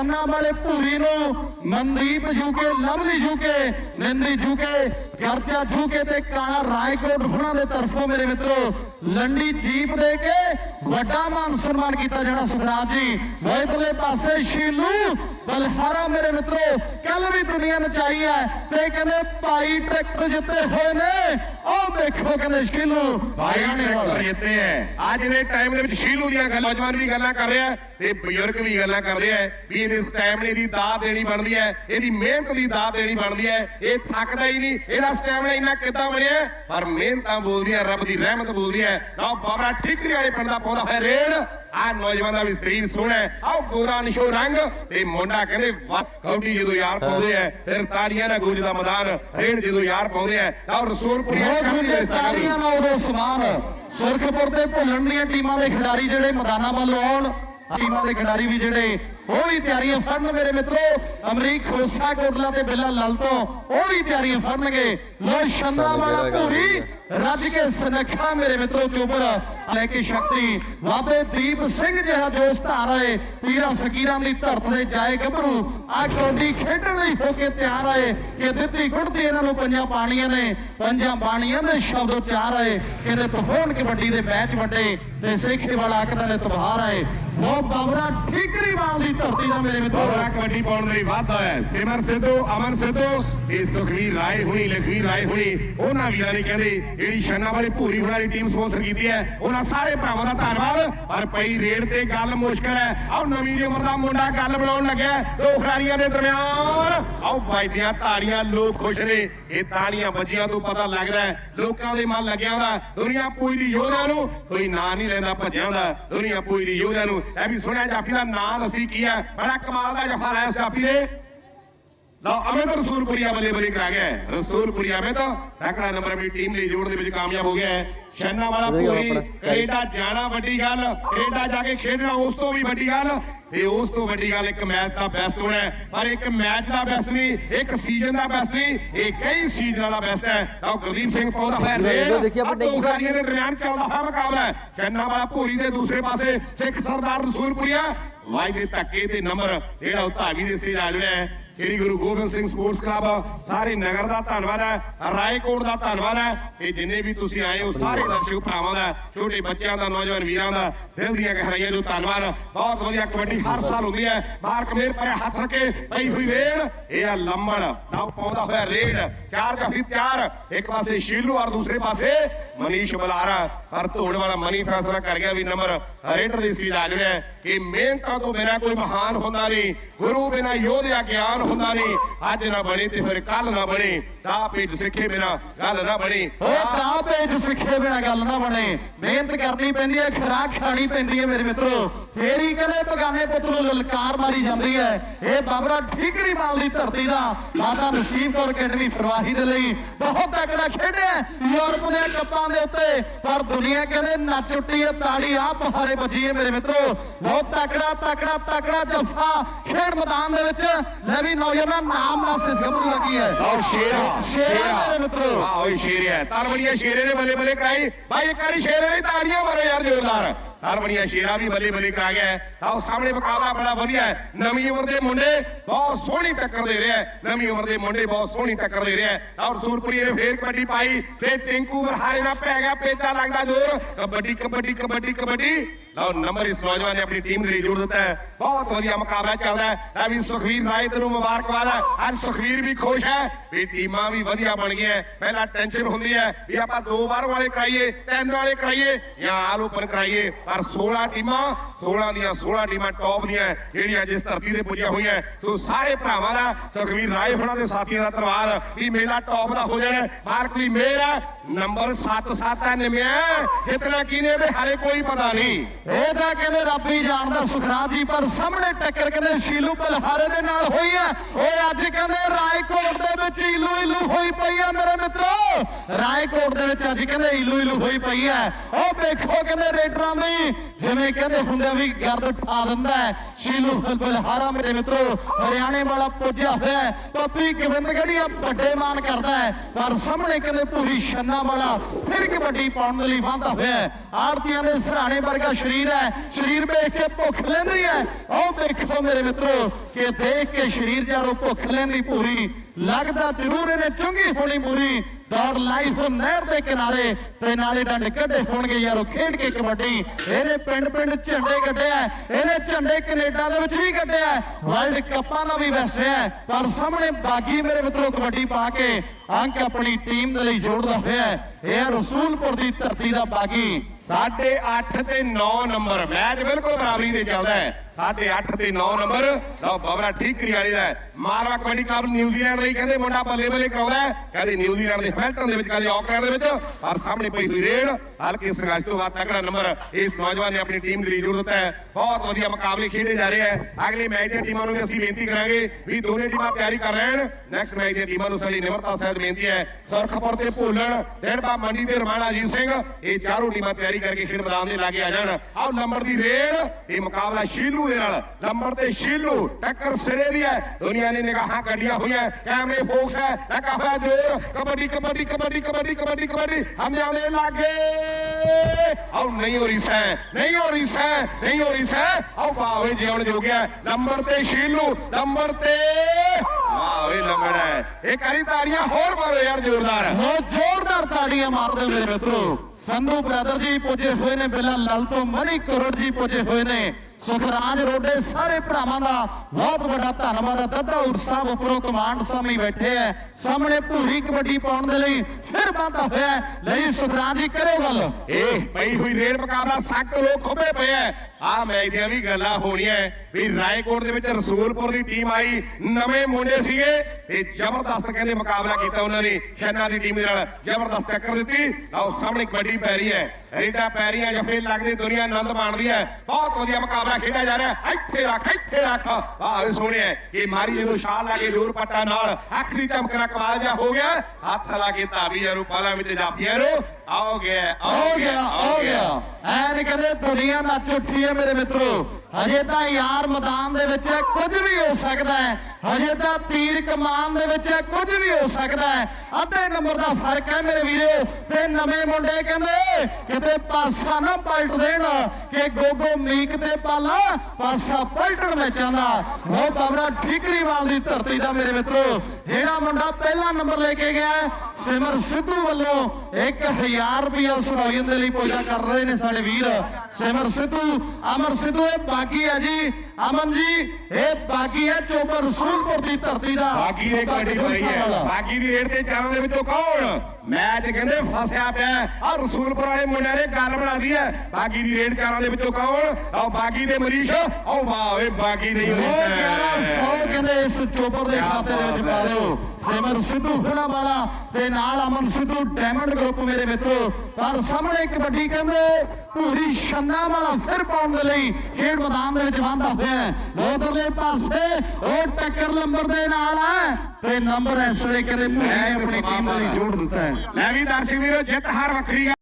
ਛੰਨਾ ਵਾਲੇ ਭੂਰੀ ਨੂੰ ਮਨਦੀਪ ਜੂਕੇ ਲਵਲੀ ਜੂਕੇ ਨਿੰਦੀ ਜੂਕੇ ਗਰਜਾ ਜੂਕੇ ਤੇ ਕਾਲਾ ਰਾਏਕੋਟ ਹੁਣਾਂ ਦੇ ਤਰਫੋਂ ਮੇਰੇ ਮਿੱਤਰੋ, ਲੰਡੀ ਜੀਪ ਦੇ ਕੇ ਵੱਡਾ ਮਾਨ ਸਨਮਾਨ ਕੀਤਾ ਜਾਣਾ ਸੁਖਰਾਜ ਜੀ। ਮੋਇਤਲੇ ਪਾਸੇ ਸ਼ੀਲੂ ਬਲਹਾਰਾ ਮੇਰੇ ਮਿੱਤਰੋ ਕੱਲ ਵੀ ਦੁਨੀਆ ਨਚਾਈ ਹੈ ਤੇ ਕਹਿੰਦੇ ਭਾਈ ਟਰੈਕਟਰ ਜਿੱਤੇ ਹੋਏ ਨੇ। ਉਹ ਵੇਖੋ ਕਹਿੰਦੇ ਸ਼ੀਲੂ ਭਾਈਆਂ ਟਰੈਕਟਰ ਜਿੱਤੇ ਹੈ। ਅੱਜ ਦੇ ਟਾਈਮ ਦੇ ਵਿੱਚ ਸ਼ੀਲੂ ਦੀਆਂ ਗੱਲਾਂ ਨੌਜਵਾਨ ਵੀ ਗੱਲਾਂ ਕਰ ਰਿਹਾ ਹੈ ਤੇ ਬਜ਼ੁਰਗ ਵੀ ਗੱਲਾਂ ਕਰਦੇ ਆ ਵੀ ਇਹਦੇ ਸਟੈਮਿਨੇ ਦੀ ਦਾਤ ਦੇਣੀ ਬਣਦੀ ਹੈ, ਇਹਦੀ ਮਿਹਨਤ ਦੀ ਦਾਅ ਦੇਣੀ ਬਣਦੀ ਹੈ। ਇਹ ਥੱਕਦਾ ਹੀ ਨਹੀਂ, ਇਹਦਾ ਸਟੈਮਿਨਾ ਇੰਨਾ ਕਿੱਦਾਂ ਬਣਿਆ ਪਰ ਮਿਹਨਤਾਂ ਬੋਲਦੀਆਂ, ਰੱਬ ਦੀ ਰਹਿਮਤ ਬੋਲਦੀ ਹੈ। ਨਾ ਬਾਬਾ ਠਿਕਰੀ ਵਾਲੇ ਪਿੰਡ ਦਾ ਪਾਉਂਦਾ ਹੋਇਆ ਰੇਡ ਆ ਨੌਜਵਾਨ ਦਾ ਵੀ ਸਰੀਰ ਸੋਹਣਾ ਹੈ ਆਓ ਗੋਰਾ ਨਿਸ਼ੋ ਰੰਗ ਤੇ ਮੁੰਡਾ ਕਹਿੰਦੇ ਵਾਹ ਕੌਡੀ ਜਦੋਂ ਯਾਰ ਪਾਉਂਦੇ ਆ ਫਿਰ ਤਾੜੀਆਂ ਨਾਲ ਗੂੰਜਦਾ ਮੈਦਾਨ ਰੇਡ ਜਦੋਂ ਯਾਰ ਪਾਉਂਦੇ ਆ ਤਾਂ ਰਸੂਲਪੁਰੀਆ ਕਾਹਦੀ। ਤਾਲੀਆਂ ਨਾਲ ਉਦੋਂ ਸਮਾਨ ਸੁਰਖਪੁਰ ਤੇ ਭੁੱਲਣ ਦੀਆਂ ਟੀਮਾਂ ਦੇ ਖਿਡਾਰੀ ਜਿਹੜੇ ਮੈਦਾਨਾਂ ਵੱਲ ਆਉਣ ਟੀਮਾਂ ਦੇ ਖਿਡਾਰੀ ਵੀ ਜਿਹੜੇ ਉਹ ਵੀ ਤਿਆਰੀਆਂ ਫੜਨ ਮੇਰੇ ਮਿੱਤਰੋ। ਅਮਰੀਕ ਖੋਸਾ ਕੋਟਲਾ ਤੇ ਬਿੱਲਾ ਲਲ ਤੋਂ ਉਹ ਵੀ ਤਿਆਰੀਆਂ ਫੜਨਗੇ। ਲੋ ਸ਼ੰਨਾ ਵਾਲਾ ਭੂਰੀ ਰੱਜ ਕੇ ਸਨਖਾ ਮੇਰੇ ਮਿੱਤਰੋ ਚੋਬਰ ਲੈ ਕੇ ਸ਼ਕਤੀ। ਬਾਬੇ ਦੀਪ ਸਿੰਘ ਜਿਹੜਾ ਜੋਸ਼ ਧਾਰ ਆਏ। ਪੀਰਾਂ ਫਕੀਰਾਂ ਦੀ ਧਰਤ ਦੇ ਜਾਏ ਗੱਭਰੂ। ਆ ਕੌਡੀ ਖੇਡਣ ਲਈ ਹੋ ਕੇ ਤਿਆਰ ਆਏ। ਕਿ ਦਿੱਤੀ ਗੁੜਤੀ ਇਹਨਾਂ ਨੂੰ ਪੰਜਾਂ ਪਾਣੀਆਂ ਨੇ। ਪੰਜਾਂ ਬਾਣੀਆਂ ਦੇ ਸ਼ਬਦ ਉਚਾਰ ਆਏ। ਕਹਿੰਦੇ ਪਹੋਣ ਕਬੱਡੀ ਦੇ ਮੈਚ ਵੱਡੇ ਤੇ ਸੇਖੇ ਵਾਲਾ ਅੱਖਦਾਂ ਦੇ ਤਬਹਾਰ ਆਏ। ਉਹ ਬਾਬਰਾ ਠੀਕਰੀ ਵਾਲ ਦੀ ਧਰਤੀ ਦਾ ਮੇਰੇ ਮਿੱਤਰੋ ਬੋਰਾ ਕਬੱਡੀ ਪਾਉਣ ਲਈ ਵਾਧਾ ਹੈ। ਸਿਮਰ ਸਿੱਧੂ ਅਮਨ ਸਿੱਧੂ ਤੇ ਸੁਖਵੀਰ ਰਾਏ ਹੁਣੀ ਲਖਵੀਰ ਰਾਏ ਹੁਣੀ ਉਹਨਾਂ ਵੀਰਾਂ ਨੇ ਕਹਿੰਦੇ ਜਿਹੜੀ ਛੰਨਾ ਵਾਲੀ ਭੂਰੀ ਹੁਣਾਂ ਦੀ ਟੀਮ ਸਪਾਂਸਰ ਕੀਤੀ ਹੈ ਉਹਨਾਂ ਸਾਰੇ ਭਰਾਵਾਂ ਦਾ ਧੰਨਵਾਦ। ਪਰ ਪਈ ਰੇਡ ਤੇ ਗੱਲ ਮੁਸ਼ਕਲ ਹੈ। ਆਓ ਨਵੀਂ ਜਿਹੀ ਉਮਰ ਦਾ ਮੁੰਡਾ ਗੱਲ ਬਣਾਉਣ ਲੱਗਿਆ। ਦੋ ਖਿਡਾਰੀਆਂ ਦੇ ਦਰਮਿਆਨ। ਆਓ ਵੱਜਦੀਆਂ ਤਾੜੀਆਂ ਲੋਕ ਖੁਸ਼ ਨੇ। ਇਹ ਤਾੜੀਆਂ ਵੱਜੀਆਂ ਤੋਂ ਪਤਾ ਲੱਗਦਾ ਹੈ ਲੋਕਾਂ ਦੇ ਮਨ ਲੱਗਿਆ ਦਾ ਦੁਨੀਆ ਪੂਰੀ ਦੀ ਯੋਧਿਆਂ ਨੂੰ ਕੋਈ ਨਾਂ ਨਹੀਂ ਲੈਂਦਾ ਭੱਜਿਆਂ ਦਾ ਦੁਨੀਆ ਪੂਰੀ ਦੀ ਯੋਧਿਆਂ ਨੂੰ ਇਹ ਵੀ ਸੁਣਿਆ ਜਾਫੀ ਦਾ ਨਾਂ ਦੱਸੀ ਕੀ ਹੈ? ਬੜਾ ਕਮਾਲ ਦਾ ਜਫਾ ਲਾਇਆ ਜਾਫੀ ਨੇ। ਲਓ ਅਮੇ ਤਾਂ ਰਸੂਲਪੁਰੀਆ ਬੱਲੇ ਬੱਲੇ ਕਰਾ ਗਿਆ ਹੈ। ਰਸੂਲਪੁਰੀਆ ਮੇ ਤਾਂ ਤਕੜਾ ਨੰਬਰ ਆਪਣੀ ਟੀਮ ਲਈ ਜੋੜ ਦੇ ਵਿੱਚ ਕਾਮਯਾਬ ਹੋ ਗਿਆ ਹੈ। ਸ਼ੰਨਾ ਵਾਲਾ ਪੂਰੀ ਕੈਨੇਡਾ ਜਾਣਾ ਵੱਡੀ ਗੱਲ ਕੈਨੇਡਾ ਜਾ ਕੇ ਖੇਡਣਾ ਉਸ ਤੋਂ ਵੀ ਵੱਡੀ ਗੱਲ ਤੇ ਉਸ ਤੋਂ ਵੱਡੀ ਗੱਲ ਇੱਕ ਮੈਚ ਦਾ ਬੈਸਟ ਹੋਣਾ ਹੈ। ਪਰ ਇੱਕ ਮੈਚ ਦਾ ਬੈਸਟ ਨਹੀਂ ਇੱਕ ਸੀਜ਼ਨ ਦਾ ਬੈਸਟ ਨਹੀਂ ਇਹ ਕਈ ਸੀਜ਼ਨਾਂ ਦਾ ਬੈਸਟ ਹੈ। ਤਾਂ ਗੁਰਦੀਪ ਸਿੰਘ ਰੇਡ ਦੇਖਿਏ ਆਪਾਂ ਦੋ ਖਿਡਾਰੀਆਂ ਦੇ ਦਰਮਿਆਨ ਚੱਲਦਾ ਹੋਇਆ ਮੁਕਾਬਲਾ ਹੈ। ਚੰਨਾ ਵਾਲਾ ਭੂਰੀ ਦੇ ਦੂਸਰੇ ਪਾਸੇ ਸਿੱਖ ਸਰਦਾਰ ਰਸੂਲਪੁਰੀਆ। ਵਾਈ ਦੇ ਧੱਕੇ ਤੇ ਨੰਬਰ ਜਿਹੜਾ ਉਹ ਧਾਵੀ ਦੇ ਸਿਰ ਆ ਜੁੜਿਆ ਹੈ। ਸ੍ਰੀ ਗੁਰੂ ਗੋਬਿੰਦ ਸਿੰਘ ਸਪੋਰਟਸ ਕਲੱਬ, ਸਾਰੇ ਨਗਰ ਦਾ ਧੰਨਵਾਦ ਹੈ, ਰਾਏਕੋਟ ਦਾ ਧੰਨਵਾਦ ਹੈ ਇਹ ਜਿੰਨੇ ਵੀ ਤੁਸੀਂ ਆਏ ਹੋ, ਸਾਰੇ ਦਰਸ਼ਕ ਭਰਾਵਾਂ ਦਾ, ਛੋਟੇ ਬੱਚਿਆਂ ਦਾ, ਨੌਜਵਾਨ ਵੀਰਾਂ ਦਾ, ਦਿਲ ਦੀਆਂ ਗਹਿਰਾਈਆਂ ਨੂੰ ਧੰਨਵਾਦ। ਬਹੁਤ ਵਧੀਆ ਕਬੱਡੀ ਹਰ ਸਾਲ ਹੁੰਦੀ ਹੈ। ਬਾਹਰ ਕਮੇਰ ਪਰੇ ਹੱਥ ਰੱਖੇ, ਪਈ ਹੋਈ ਰੇਡ ਇਹ ਆ ਲੰਮਣ ਨਾ ਪਾਉਂਦਾ ਹੋਇਆ ਰੇਡ, ਚਾਰ ਜਫੀ ਤਿਆਰ, ਇੱਕ ਪਾਸੇ ਸ਼ੀਲੂ ਔਰ ਦੂਸਰੇ ਪਾਸੇ ਮਨੀਸ਼ ਬਲਾਰਾ। ਪਰ ਧੋਣ ਵਾਲਾ ਮਨੀ ਫੈਸਲਾ ਕਰ ਗਿਆ ਵੀ ਨੰਬਰ ਰੇਡਰ ਦੀ ਸੀਲ ਆ ਜੜਿਆ ਕਿ ਮਿਹਨਤਾਂ ਤੋਂ ਬਿਨਾ ਕੋਈ ਮਹਾਨ ਹੁੰਦਾ ਨਹੀਂ। ਗੁਰੂ ਬਿਨਾ ਯੋਧਿਆ ਗਿਆਨ ਹੁੰਦਾ ਨਹੀਂ ਅੱਜ ਨਾ ਬਣੇ ਤੇ ਫਿਰ ਕੱਲ ਨਾ ਬਣੇ। ਤਾਂ ਪੇਜ ਸਿੱਖੇ ਬਿਨਾ ਗੱਲ ਨਾ ਬਣੀ। ਉਹ ਤਾਂ ਪੇਜ ਸਿੱਖੇ ਬਿਨਾ ਗੱਲ ਨਾ ਬਣੇ। ਮਿਹਨਤ ਕਰਨੀ ਪੈਂਦੀ ਹੈ, ਖਰਾਕ ਖਾਣੀ ਪੈਂਦੀ ਹੈ ਮੇਰੇ ਮਿੱਤਰੋ। ਫੇਰ ਹੀ ਕਦੇ ਬਗਾਨੇ ਪੁੱਤ ਨੂੰ ਲਲਕਾਰ ਮਾਰੀ ਜਾਂਦੀ ਹੈ। ਇਹ ਬਾਬਰਾ ਠੀਕਰੀ ਮਾਲ ਦੀ ਧਰਤੀ ਦਾ ਮਾਤਾ ਨਸੀਬ ਕੌਰ ਅਕੈਡਮੀ ਫਰਵਾਹੀ ਦੇ ਲਈ ਬਹੁਤ ਤਕੜਾ ਖੇਡਿਆ ਯੂਰਪ ਦੇ ਕੱਪਾਂ ਦੇ ਉੱਤੇ। ਪਰ ਦੁਨੀਆ ਕਹਿੰਦੇ ਨੱਚ ਉੱਟੀ ਹੈ, ਤਾੜੀ ਆ ਪਹਾੜੇ ਵੱਜੀ ਹੈ ਮੇਰੇ ਮਿੱਤਰੋ। ਬਹੁਤ ਤਕੜਾ ਤਕੜਾ ਤਕੜਾ ਜੱਫਾ ਖੇਡ ਮੈਦਾਨ ਦੇ ਵਿੱਚ। ਲੈ ਵੀ ਨੌਜਵਾਨ ਨਾਮ ਨਾਸਿਸ ਗੱਭਰੂ ਲੱਗੀ ਹੈ? ਔਰ ਸ਼ੇਰਾ ਸ਼ੇਰਾ ਮੇਰੇ ਮਿੱਤਰੋ। ਹਾਂ ਓਏ ਸ਼ੇਰ ਹੈ ਤਾਰ ਬੜੀਆਂ ਸ਼ੇਰੇ ਨੇ ਬੱਲੇ ਬੱਲੇ ਕਰਾਈ। ਭਾਈ ਇੱਕ ਵਾਰੀ ਸ਼ੇਰੇ ਦੀ ਤਾੜੀਆਂ ਮਾਰੋ ਯਾਰ ਜ਼ੋਰਦਾਰ। ਤਾਰ ਬੜੀਆਂ ਸ਼ੇਰਾ ਵੀ ਬੱਲੇ ਬੱਲੇ ਕਰਾ ਗਿਆ ਆਓ ਸਾਹਮਣੇ ਮੁਕਾਬਲਾ ਬੜਾ ਵਧੀਆ ਹੈ। ਨਵੀਂ ਉਮਰ ਦੇ ਮੁੰਡੇ ਬਹੁਤ ਸੋਹਣੀ ਟੱਕਰ ਦੇ ਰਿਹਾ ਨਵੀਂ ਉਮਰ ਦੇ ਮੁੰਡੇ ਬਹੁਤ ਸੋਹਣੀ ਟੱਕਰ ਦੇ ਰਿਹਾ ਔਰ ਸੂਰਪੁਰੀ ਨੇ ਫੇਰ ਕਬੱਡੀ ਪਾਈ। ਤੇ ਟਿੰਕੂ ਬਰਹਾਰੇ ਨਾਲ ਪੈ ਗਿਆ। ਪੇਚਾ ਲੱਗਦਾ ਜ਼ੋਰ। ਕਬੱਡੀ ਕਬੱਡੀ ਕਬੱਡੀ ਕਬੱਡੀ। ਲਓ ਨੰਬਰ ਇਸ ਨੌਜਵਾਨ ਨੇ ਆਪਣੀ ਟੀਮ ਦੇ ਲਈ ਜੋੜ ਦਿੱਤਾ ਹੈ। ਬਹੁਤ ਵਧੀਆ ਮੁਕਾਬਲਾ ਚੱਲਦਾ ਹੈ। ਲੈ ਵੀ ਸੁਖਵੀਰ ਰਾਏ ਤੈਨੂੰ ਮੁਬਾਰਕਬਾਦ ਹੈ। ਅੱਜ ਸੁਖਵੀਰ ਵੀ ਖੁਸ਼ ਹੈ। ਵੀ ਟੀਮਾਂ ਵੀ ਵਧੀਆ ਬਣ ਗਈਆਂ ਪਹਿਲਾਂ ਟੈਨਸ਼ਨ ਹੁੰਦੀ ਹੈ ਵੀ ਆਪਾਂ ਦੋ ਵਾਰ ਵਾਲੇ ਕਰਾਈਏ, ਤਿੰਨ ਵਾਲੇ ਕਰਾਈਏ ਜਾਂ ਆਲ ਓਪਨ ਕਰਾਈਏ। ਪਰ 16 ਟੀਮਾਂ 16 ਦੀਆਂ 16 ਟੀਮਾਂ ਟੌਪ ਦੀਆਂ ਜਿਹੜੀਆਂ ਜਿਸ ਧਰਤੀ ਤੇ ਪੁੱਜੀਆਂ ਹੋਈਆਂ। ਸੋ ਸਾਰੇ ਭਰਾਵਾਂ ਦਾ ਸੁਖਵੀਰ ਰਾਏ ਹੋਣਾ ਦੇ ਸਾਥੀਆਂ ਦਾ ਧੰਨਵਾਦ ਵੀ ਮੇਲਾ ਟੌਪ ਦਾ ਹੋ ਜਾਣਾ ਮਾਰਕ ਦੀ ਮੇਰ ਨੰਬਰ 7-7 ਹੈ ਨਿਮਿਆ। ਜਿਤਨਾ ਕੀਨੇ ਵੇ ਹਰੇ ਕੋਈ ਪਤਾ ਨਹੀਂ। ਇਹ ਤਾਂ ਕਹਿੰਦੇ ਰੱਬ ਹੀ ਜਾਣਦਾ ਸੁਖਰਾਜ ਜੀ, ਪਰ ਸਾਹਮਣੇ ਟੱਕਰ ਕਹਿੰਦੇ ਸ਼ੀਲੂ ਬਲਹਾਰੇ ਦੇ ਨਾਲ ਹੋਈ ਹੈ ਉਹ ਅੱਜ ਕਹਿੰਦੇ ਰਾਏਕੋਟ ਦੇ ਵਿੱਚ ਇਲੂ ਇਲੂ ਹੋਈ ਪਈ ਹੈ ਮੇਰੇ ਮਿੱਤਰੋ। ਰਾਏਕੋਟ ਦੇ ਵਿੱਚ ਅੱਜ ਕਹਿੰਦੇ ਇਲੂ ਇਲੂ ਹੋਈ ਪਈ ਹੈ ਉਹ ਵੇਖੋ ਕਹਿੰਦੇ ਰੇਡਰਾਂ ਦੀ ਹੈ। ਜਿਵੇਂ ਕਹਿੰਦੇ ਹੁੰਦੇ ਆ ਵੀ ਗਰਦ ਠਾ ਦਿੰਦਾ ਹੈ। ਸ਼ੀਲੂ ਬਲਹਾਰਾ ਮੇਰੇ ਮਿੱਤਰੋ, ਹਰਿਆਣੇ ਵਾਲਾ ਪੁੱਜਿਆ ਹੋਇਆ ਪੱਪੀ ਗੋਬਿੰਦਗੜੀਆ ਵੱਡੇ ਮਾਨ ਕਰਦਾ ਹੈ। ਪਰ ਸਾਹਮਣੇ ਕਹਿੰਦੇ ਪੂਰੀ ਛੰਨਾ ਵਾਲਾ ਫਿਰ ਕਬੱਡੀ ਪਾਉਣ ਲਈ ਵਾਂਦਾ ਹੋਇਆ ਆਰਤੀਆਂ ਦੇ ਸਰਾਣੇ ਵਰਗਾ ਸਰੀਰ ਹੈ। ਸਰੀਰ ਵੇਖ ਕੇ ਭੁੱਖ ਲੈਂਦੀ ਹੈ। ਉਹ ਵੇਖੋ ਮੇਰੇ ਮਿੱਤਰੋ, ਕਿ ਦੇਖ ਕੇ ਸਰੀਰ ਜਾਰੋ ਭੁੱਖ ਲੈਂਦੀ ਪੂਰੀ ਲੱਗਦਾ ਜ਼ਰੂਰ ਇਹਨੇ ਚੁੰਗੀ ਹੋਣੀ ਪੂਰੀ ਦੌੜ ਲਾਈ ਹੋ ਨਹਿਰ ਦੇ ਕਿਨਾਰੇ, ਤੇ ਨਾਲੇ ਡੰਡ ਕੱਢੇ ਹੋਣਗੇ ਯਾਰੋ ਖੇਡ ਕੇ ਕਬੱਡੀ। ਇਹਨੇ ਪਿੰਡ ਪਿੰਡ ਝੰਡੇ ਕੱਢਿਆ ਇਹਨੇ ਝੰਡੇ ਕੈਨੇਡਾ ਦੇ ਵਿੱਚ ਵੀ ਕੱਢਿਆ ਵਰਲਡ ਕੱਪਾਂ ਦਾ ਵੀ ਵੈਸਟਿਆ ਪਰ ਸਾਹਮਣੇ ਬਾਗੀ ਮੇਰੇ ਮਿੱਤਰੋ, ਕਬੱਡੀ ਪਾ ਕੇ ਅੰਕ ਆਪਣੀ ਟੀਮ ਦੇ ਲਈ ਜੋੜਦਾ ਹੋਇਆ ਇਹ ਰਸੂਲਪੁਰ ਦੀ ਧਰਤੀ ਦਾ ਬਾਗੀ। ਸਾਢੇ 8 ਤੇ 9 ਨੰਬਰ। ਮੈਚ ਬਿਲਕੁਲ ਬਰਾਬਰੀ ਦੇ ਚੱਲਦਾ ਹੈ। ਸਾਢੇ 8 ਤੇ 9 ਨੰਬਰ। ਲਓ ਬਬਰਾ ਠੀਕਰੀ ਵਾਲੀ ਦਾ ਹੈ। ਮਾਲਵਾ ਕਬੱਡੀ ਕਲੱਬ ਨਿਊਜ਼ੀਲੈਂਡ ਲਈ ਕਹਿੰਦੇ ਮੁੰਡਾ ਬੱਲੇ ਬੱਲੇ ਕਰਾਉਂਦਾ ਕਹਿੰਦੇ ਨਿਊਜ਼ੀਲੈਂਡ ਦੇ ਹੈਮਿਲਟਨ ਦੇ ਵਿੱਚ ਕਹਿੰਦੇ ਆਕਲੈਂਡ ਦੇ ਵਿੱਚ। ਪਰ ਸਾਹਮਣੇ ਪਈ ਹੋਈ ਰੇਡ, ਹਲਕੇ ਸੰਘਰਸ਼ ਤੋਂ ਬਾਅਦ ਤਕੜਾ ਨੰਬਰ ਇਸ ਨੌਜਵਾਨ ਨੇ ਆਪਣੀ ਟੀਮ ਦੇ ਲਈ ਜੋੜ ਦਿੱਤਾ ਹੈ। ਬਹੁਤ ਵਧੀਆ ਮੁਕਾਬਲੇ ਖੇਡੇ ਜਾ ਰਹੇ ਹੈ। ਅਗਲੇ ਮੈਚ ਦੀਆਂ ਟੀਮਾਂ ਨੂੰ ਵੀ ਅਸੀਂ ਬੇਨਤੀ ਕਰਾਂਗੇ ਵੀ ਦੋਨੇ ਟੀਮਾਂ ਤਿਆਰੀ ਕਰ ਰਹਿਣ। ਨੈਕਸਟ ਮੈਚ ਦੀਆਂ ਟੀਮਾਂ ਨੂੰ ਸਾਡੀ ਨਿਮਰਤਾ ਸਹਿਤ ਬੇਨਤੀ ਹੈ। ਸੁਰਖਪੁਰ ਤੇ ਭੋਲਣ ਦੇੜਬਾ ਮੰਡੀ ਤੇ ਰਮਾਣਾ ਅਜੀਤ ਸਿੰਘ, ਇਹ ਚਾਰੋਂ ਟੀਮਾਂ ਤਿਆਰੀ ਕਰਕੇ ਖੇਡ ਮੈਦਾਨ ਦੇ ਲਾਗੇ ਆ ਜਾਣ। ਆਹ ਨੰਬਰ ਦੀ ਰੇਡ, ਇਹ ਮੁਕਾਬਲਾ ਸ਼ੀਲੂ ਦੇ ਨਾਲ ਨੰਬਰ ਤੇ ਸ਼ੀਲੂ, ਟੱਕਰ ਸਿਰੇ ਦੀ ਹੈ ਦੁਨੀਆ ਨੇ ਨਿਗਾਹਾਂ ਕੱਢੀਆਂ ਹੋਈਆਂ। ਕੈਮਰੇ ਫੋਕਸ ਹੈ ਲੱਗਾ ਹੋਇਆ ਜੋਰ। ਕਬੱਡੀ ਕਬੱਡੀ ਕਬੱਡੀ ਕਬੱਡੀ ਕਬੱਡੀ ਕਬੱਡੀ। ਹਮਲਿਆਂ ਦੇ ਲਾਗੇ। ਆਉ ਨਹੀਂ ਹੋ ਰਹੀ ਸੈ ਨਹੀਂ ਹੋ ਰਹੀ ਸੈ ਨਹੀਂ ਹੋ ਰਹੀ ਸੈ ਆਉ ਬਾਵੇ ਜਿਉਣ ਜੋ ਨੰਬਰ ਤੇ ਸ਼ੀਲੂ ਨੰਬਰ ਤੇ। ਵਾਹ ਓਏ ਲੰਗੜਾ ਇਹ ਕਰੀ ਤਾੜੀਆਂ ਹੋਰ ਮਾਰੋ ਯਾਰ, ਜ਼ੋਰਦਾਰ। ਬਹੁਤ ਜ਼ੋਰਦਾਰ ਤਾੜੀਆਂ ਮਾਰਦੇ ਮੇਰੇ ਮਿੱਤਰੋ। ਸੰਧੂ ਬ੍ਰਦਰ ਜੀ ਪੁੱਜੇ ਹੋਏ ਨੇ, ਬਿੱਲਾ ਲਾਲ ਤੋਂ ਮਨੀ ਕਰੋੜ ਜੀ ਪੁੱਜੇ ਹੋਏ ਨੇ। ਸੁਖਰਾਜ ਰੋਡੇ ਸਾਰੇ ਭਰਾਵਾਂ ਦਾ ਬਹੁਤ ਵੱਡਾ ਧੰਨਵਾਦ ਹੈ। ਦੱਦਾ ਉਰ ਉੱਪਰੋਂ ਕਮਾਂਡ ਸਾਹਮਣੇ ਬੈਠੇ ਐ ਸਾਹਮਣੇ ਭੂਰੀ ਕਬੱਡੀ ਪਾਉਣ ਦੇ ਲਈ ਫਿਰ ਬੰਦਾ ਹੋਇਆ ਲਈ ਸੁਖਰਾਜ ਜੀ ਕਰਿਓ ਗੱਲ ਇਹ ਪਈ ਹੋਈ ਰੇਡ ਮੁਕਾਬਲਾ ਸੱਤ ਲੋਕ ਖੁੱਬੇ ਪਏ ਐ ਆ ਮੈਚ ਦੀਆਂ ਵੀ ਗੱਲਾਂ ਹੋਣੀਆਂ ਵੀ ਰਾਏਕੋਟ ਦੇ ਵਿੱਚ ਰਸੂਲਪੁਰ ਦੀ ਟੀਮ ਆਈ, ਨਵੇਂ ਮੁੰਡੇ ਸੀਗੇ ਤੇ ਜ਼ਬਰਦਸਤ ਕਹਿੰਦੇ ਮੁਕਾਬਲਾ ਕੀਤਾ ਉਹਨਾਂ ਨੇ, ਸ਼ੈਨਾ ਦੀ ਟੀਮ ਦੇ ਨਾਲ ਜ਼ਬਰਦਸਤ ਟੱਕਰ ਦਿੱਤੀ। ਲਓ, ਸਾਹਮਣੇ ਕਬੱਡੀ ਪੈ ਰਹੀ ਹੈ। ਰੇਡਾਂ ਪੈ ਰਹੀਆਂ ਜਫੇ ਲੱਗਦੇ ਦੁਨੀਆ ਆਨੰਦ ਮਾਣਦੀ ਹੈ। ਬਹੁਤ ਵਧੀਆ ਮੁਕਾਬਲਾ ਖੇਡਿਆ ਜਾ ਰਿਹਾ ਇੱਥੇ ਰੱਖ ਇੱਥੇ ਰੱਖ। ਵਾਹ ਇਹ ਸੋਹਣਿਆ ਇਹ ਮਾਰੀ ਜਦੋਂ ਛਾਲ ਲਾ ਕੇ ਦੂਰ ਪੱਟਾ ਨਾਲ ਅੱਖ ਦੀ ਚਮਕਣਾ ਕਮਾਲ ਜਾ ਹੋ ਗਿਆ। ਹੱਥ ਲਾ ਕੇ ਧਾਵੀ ਯਾਰੂ ਪਾਲਾ ਵਿੱਚ ਜਾਫੀਆਂ ਨੂੰ। ਆਓ ਗਿਆ ਹੋ ਗਿਆ ਹੋ ਗਿਆ। ਐ ਕਦੇ ਦੁਨੀਆ ਨੱਚ ਉੱਠੀ ਹੈ ਮੇਰੇ ਮਿੱਤਰੋ। ਹਜੇ ਤਾਂ ਯਾਰ ਮੈਦਾਨ ਦੇ ਵਿੱਚ ਕੁਝ ਵੀ ਹੋ ਸਕਦਾ ਹੈ। ਹਜੇ ਤਾਂ ਤੀਰ ਕਮਾਨ ਦੇ ਵਿੱਚ ਕੁਝ ਵੀ ਹੋ ਸਕਦਾ ਹੈ। ਅੱਧੇ ਨੰਬਰ ਦਾ ਫ਼ਰਕ ਹੈ ਮੇਰੇ ਵੀਰੋ। ਤੇ ਨਵੇਂ ਮੁੰਡੇ ਕਹਿੰਦੇ, ਕਿਤੇ ਪਾਸਾ ਨਾ ਪਲਟ ਦੇਣ, ਕਿ ਗੋਗੋ ਮੀਕ ਤੇ ਪਾਲਾ, ਪਾਸਾ ਪਲਟਣ ਵਿੱਚ ਆਂਦਾ ਉਹ ਬਾਬਰਾ ਠੀਕਰੀਵਾਲ ਦੀ ਧਰਤੀ ਦਾ ਮੇਰੇ ਮਿੱਤਰੋ। ਜਿਹੜਾ ਮੁੰਡਾ ਪਹਿਲਾ ਨੰਬਰ ਲੈ ਕੇ ਗਿਆ, ਸਿਮਰ ਸਿੱਧੂ ਵੱਲੋਂ 1000 ਰੁਪਇਆ ਸੁਣਾਉਣ ਦੇ ਲਈ ਪੂਜਾ ਕਰ ਰਹੇ ਨੇ ਸਾਡੇ ਵੀਰ। ਸਿਮਰ ਸਿੱਧੂ, ਅਮਰ ਸਿੱਧੂ, ਇਹ ਬਾਗੀ ਹੈ ਜੀ। ਅਮਨ ਜੀ ਇਹ ਬਾਗੀ ਹੈ ਚੋਬਰ ਰਸੂਲਪੁਰ ਦੀ ਧਰਤੀ ਦਾ। ਬਾਗੀ ਦੀ ਕਬੱਡੀ ਹੋਈ ਹੈ ਬਾਗੀ ਦੀ ਰੇਡ ਤੇ ਚਾਰਾਂ ਦੇ ਵਿੱਚੋਂ ਕੌਣ? ਮੈਚ ਕਹਿੰਦੇ ਫਸਿਆ ਪਿਆ ਆ ਰਸੂਲਪੁਰ ਵਾਲੇ ਮੁੰਡਿਆਂ ਨੇ ਗੱਲ ਬਣਾਦੀ ਹੈ। ਬਾਗੀ ਦੀ ਰੇਡ ਚਾਰਾਂ ਦੇ ਵਿੱਚੋਂ ਕੌਣ? ਆਓ ਬਾਗੀ ਦੇ ਮਰੀਸ਼ ਆਓ ਵਾਹ ਓਏ ਬਾਗੀ ਦੇ ਉਹ 1100 ਕਹਿੰਦੇ ਇਸ ਚੋਬਰ ਦੇ ਖਾਤੇ ਦੇ ਵਿੱਚ ਪਾ ਦਿਓ। ਸਿਮਰ ਸਿੱਧੂ ਹੁਣਾ ਵਾਲਾ ਤੇ ਨਾਲ ਅਮਨ ਸਿੱਧੂ ਡਾਇਮੰਡ ਗਰੁੱਪ ਮੇਰੇ ਮਿੱਤਰੋ। ਪਰ ਸਾਹਮਣੇ ਕਬੱਡੀ ਕਹਿੰਦੇ ਪੂਰੀ ਛੰਨਾ ਵਾਲਾ ਫਿਰ ਪਾਉਣ ਦੇ ਲਈ ਖੇਡ ਮੈਦਾਨ ਦੇ ਵਿੱਚ ਵਾਂਦਾ ਹੋਇਆ ਹੈ। ਉਧਰਲੇ ਪਾਸੇ ਉਹ ਟੱਕਰ ਨੰਬਰ ਦੇ ਨਾਲ ਹੈ। ਤੇ ਨੰਬਰ ਇਸ ਵੇਲੇ ਕਹਿੰਦੇ ਮੈਂ ਆਪਣੀ ਟੀਮ ਦੇ ਜੋੜ ਦਿੱਤਾ ਹੈ। ਲੈ ਵੀ ਦਰਸ਼ਕ ਵੀਰੋ ਜਿੱਤ ਹਾਰ ਵੱਖਰੀ ਗੱਲ